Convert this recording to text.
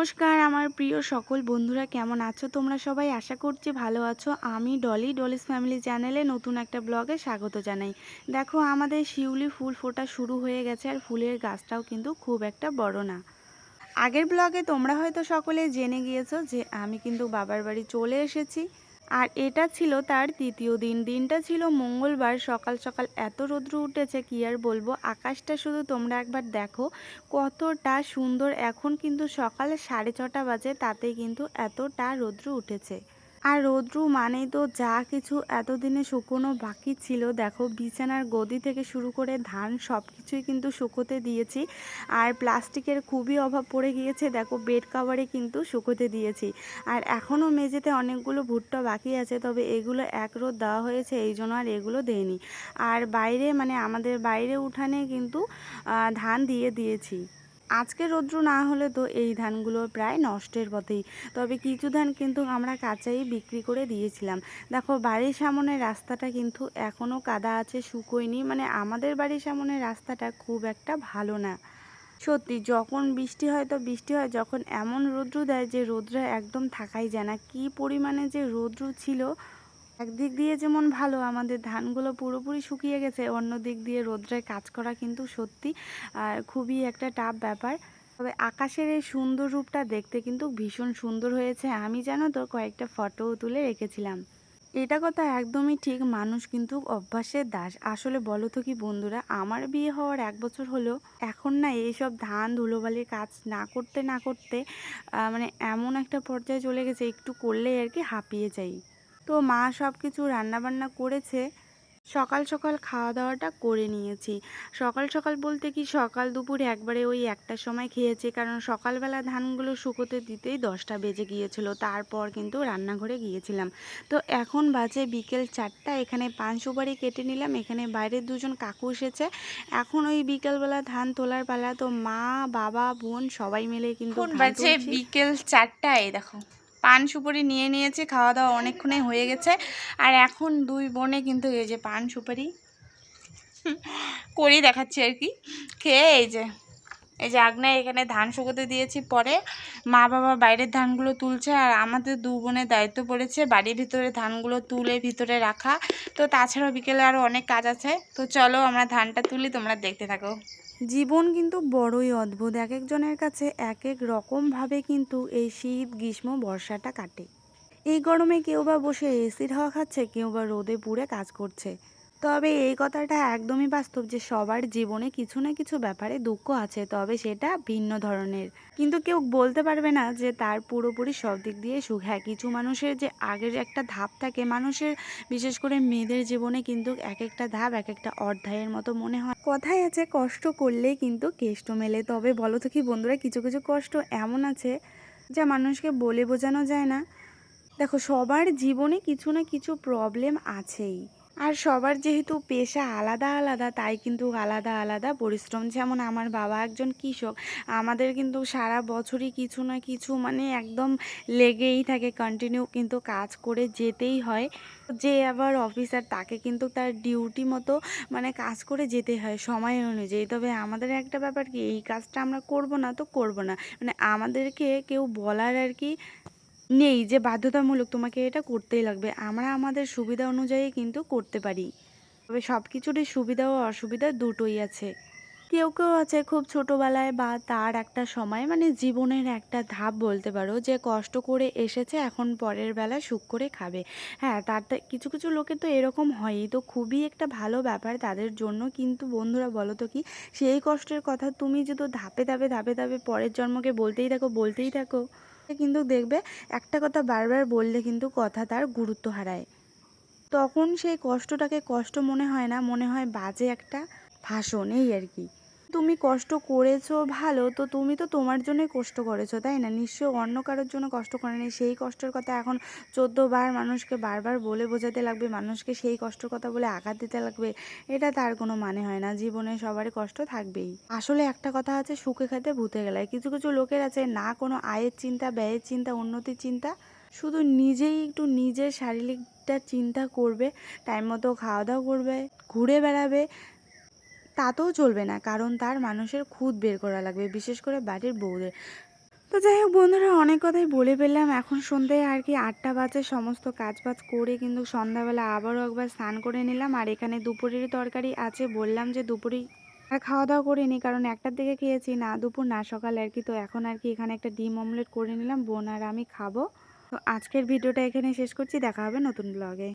নমস্কার, আমার প্রিয় সকল বন্ধুরা কেমন আছো? তোমরা সবাই আশা করছি ভালো আছো। আমি ডলি, ডলিস ফ্যামিলি চ্যানেলে নতুন একটা ব্লগে স্বাগত জানাই। দেখো, আমাদের শিউলি ফুল ফোটা শুরু হয়ে গেছে আর ফুলের গাছটাও কিন্তু খুব একটা বড় না। আগের ব্লগে তোমরা হয়তো সকলে জেনে গিয়েছো যে আমি কিন্তু বাবার বাড়ি চলে এসেছি। আর এটা ছিল তার তৃতীয় দিন। দিনটা ছিল মঙ্গলবার, সকাল সকাল এত রৌদ্র উঠেছে, কি আর বলব? আকাশটা শুধু তোমরা একবার দেখো। কতটা সুন্দর। এখন কিন্তু সকাল সাড়ে ছটা বাজে তাতে কিন্তু এতটা রৌদ্র উঠেছে। আর রৌদ্র মানেই তো যা কিছু এতদিনে শুকোনো বাকি ছিল। দেখো, বিছানার গদি থেকে শুরু করে ধান সব কিছুই কিন্তু শুকোতে দিয়েছি। আর প্লাস্টিকের খুবই অভাব পড়ে গিয়েছে। দেখো বেড কাভারে কিন্তু শুকোতে দিয়েছি। আর এখনও মেঝেতে অনেকগুলো ভুট্টা বাকি আছে, তবে এগুলো এক রোদ দেওয়া হয়েছে, এই জন্য আর এগুলো দেয়নি আর বাইরে মানে আমাদের বাইরে উঠানে কিন্তু ধান দিয়ে দিয়েছি। আজকে রৌদ্র না হলে তো এই ধানগুলো প্রায় নষ্টের পথেই। তবে কিছু ধান কিন্তু আমরা কাঁচাই বিক্রি করে দিয়েছিলাম। দেখো, বাড়ির সামনের রাস্তাটা কিন্তু এখনও কাদা আছে শুকোয়নি মানে আমাদের বাড়ির সামনে রাস্তাটা খুব একটা ভালো না। সত্যি, যখন বৃষ্টি হয় তো বৃষ্টি হয়, যখন এমন রৌদ্র দেয় যে রৌদ্রে একদম থাকাই যায় না। কী পরিমাণে যে রৌদ্র ছিল একদিক দিয়ে যেমন ভালো, আমাদের ধানগুলো পুরোপুরি শুকিয়ে গেছে, অন্য দিক দিয়ে রৌদ্রে কাজ করা কিন্তু সত্যি খুবই একটা টাফ ব্যাপার। তবে আকাশের এই সুন্দর রূপটা দেখতে কিন্তু ভীষণ সুন্দর হয়েছে। আমি জানো তো, কয়েকটা ফটোও তুলে রেখেছিলাম। এটা কথা একদমই ঠিক, মানুষ কিন্তু অভ্যাসের দাস। আসলে বলো তো কি বন্ধুরা, আমার বিয়ে হওয়ার এক বছর হলো, এখন না এইসব ধান ধুলোবালির কাজ না করতে না করতে মানে এমন একটা পর্যায়ে চলে গেছে, একটু করলেই আর কি হাঁপিয়ে যাই। তো মা সব কিছু রান্নাবান্না করেছে। সকাল সকাল খাওয়া দাওয়াটা করে নিয়েছি। সকাল সকাল বলতে কি সকাল দুপুরে একবারে ওই একটার সময় খেয়েছি কারণ সকালবেলা ধানগুলো শুকোতে দিতেই দশটা বেজে গিয়েছিল। তারপর কিন্তু রান্নাঘরে গিয়েছিলাম। তো এখন বাজে বিকেল চারটা এখানে পান সুপারি কেটে নিলাম। এখানে বাইরে দুজন কাকু এসেছে। এখন ওই বিকেলবেলা ধান তোলার পালা। তো মা বাবা বোন সবাই মিলে কিন্তু বাজে বিকেল চারটায় দেখো। পান সুপারি নিয়ে নিয়েছে খাওয়া দাওয়া অনেকক্ষণে হয়ে গেছে। আর এখন দুই বনে কিন্তু এই যে পান সুপারি করি দেখাচ্ছি আর কি। খেয়ে এই যে। এই যে আগ্নেয় এখানে ধান শুকোতে দিয়েছি পরে। মা বাবা বাইরের ধানগুলো তুলছে আর আমাদের দু বোনের দায়িত্ব পড়েছে বাড়ির ভিতরে ধানগুলো তুলে ভিতরে রাখা। তো তাছাড়াও বিকেলে আরও অনেক কাজ আছে। তো চলো আমরা ধানটা তুলি, তোমরা দেখতে থাকো। জীবন কিন্তু বড়ই অদ্ভুত, এক একজনের কাছে এক এক রকমভাবে কিন্তু এই শীত, গ্রীষ্ম, বর্ষাটা কাটে। এই গরমে কেউ বা বসে এসির হাওয়া খাচ্ছে, কেউ বা রোদে পুড়ে কাজ করছে। তবে এই কথাটা একদমই বাস্তব যে সবার জীবনে কিছু না কিছু ব্যাপারে দুঃখ আছে, তবে সেটা ভিন্ন ধরনের। কিন্তু কেউ বলতে পারবে না যে তার পুরোপুরি সব দিক দিয়ে সুখ। হ্যাঁ কিছু মানুষের যে আগের একটা ধাপ থাকে, মানুষের বিশেষ করে মেয়েদের জীবনে কিন্তু এক একটা ধাপ এক একটা অধ্যায়ের মতো মনে হয়। কথায় আছে, কষ্ট করলে কিন্তু কেষ্ট মেলে। তবে বলো তো কি বন্ধুরা, কিছু কিছু কষ্ট এমন আছে যা মানুষকে বলে বোঝানো যায় না? দেখো, সবার জীবনে কিছু না কিছু প্রবলেম আছেই। আর সবার যেহেতু পেশা আলাদা আলাদা, তাই কিন্তু আলাদা আলাদা পরিশ্রম। যেমন আমার বাবা একজন কৃষক, আমাদের কিন্তু সারা বছরই কিছু না কিছু মানে একদম লেগেই থাকে কন্টিনিউ কিন্তু কাজ করে যেতেই হয়। যে আবার অফিসার তাকে কিন্তু তার ডিউটি মতো মানে কাজ করে যেতে হয় সময় অনুযায়ী। তবে আমাদের একটা ব্যাপার কি, এই কাজটা আমরা করব না তো করব না। মানে আমাদেরকে কেউ বলার আর কি নেই যে বাধ্যতামূলক তোমাকে এটা করতেই লাগবে। আমরা আমাদের সুবিধা অনুযায়ী কিন্তু করতে পারি। তবে সব কিছুরই সুবিধা ও অসুবিধা দুটোই আছে। কেউ কেউ আছে খুব ছোটোবেলায় বা তার একটা সময় মানে জীবনের একটা ধাপ বলতে পারো, যে কষ্ট করে এসেছে, এখন পরের বেলা সুখ করে খাবে। হ্যাঁ তার কিছু কিছু লোকের তো এরকম হয়ই। তো খুবই একটা ভালো ব্যাপার তাদের জন্য। কিন্তু বন্ধুরা বলো তো কি, সেই কষ্টের কথা তুমি যদি ধাপে ধাপে ধাপে ধাপে পরের জন্মকে বলতেই থাকো বলতেই থাকো। কিন্তু দেখবে, একটা কথা বারবার বললে কিন্তু কথা তার গুরুত্ব হারায়। তখন সেই কষ্টটাকে কষ্ট মনে হয় না, মনে হয় বাজে একটা ভাষণ, এই আর কি। তুমি কষ্ট করেছ ভালো, তো তুমি তো তোমার জন্যই কষ্ট করেছ, তাই না? নিশ্চয় অন্য কারোর জন্য কষ্ট করেনি সেই কষ্টের কথা এখন বার মানুষকে বারবার বলে বোঝাতে লাগবে, মানুষকে সেই কষ্টের কথা বলে আঘাত দিতে লাগবে, এটা তার কোনো মানে হয় না। জীবনে সবারই কষ্ট থাকবেই। আসলে একটা কথা আছে, সুখে খেতে ভূতে গেলায়। কিছু কিছু লোকের আছে, না কোনো আয়ের চিন্তা, ব্যয়ের চিন্তা, উন্নতির চিন্তা। শুধু নিজেই একটু নিজের শারীরিকটা চিন্তা করবে, টাইম মতো খাওয়া দাওয়া করবে, ঘুরে বেড়াবে তাতেও চলবে না, কারণ তার মানুষের খুদ বের করা লাগবে, বিশেষ করে বাড়ির বউদের। তো যাই হোক বন্ধুরা, অনেক কথাই বলে ফেললাম। এখন সন্ধ্যায় আর কি আটটা বাজে, সমস্ত কাজ বাজ করে কিন্তু সন্ধ্যাবেলা আবারও একবার স্নান করে নিলাম। আর এখানে দুপুরের তরকারি আছে, বললাম যে দুপুরেই আর খাওয়া দাওয়া করিনি কারণ একটার দিকে খেয়েছি, না দুপুর, না সকাল আর কি। তো এখন আর কি এখানে একটা ডিম অমলেট করে নিলাম, বোন আর আমি খাব। তো আজকের ভিডিওটা এখানে শেষ করছি, দেখা হবে নতুন ব্লগে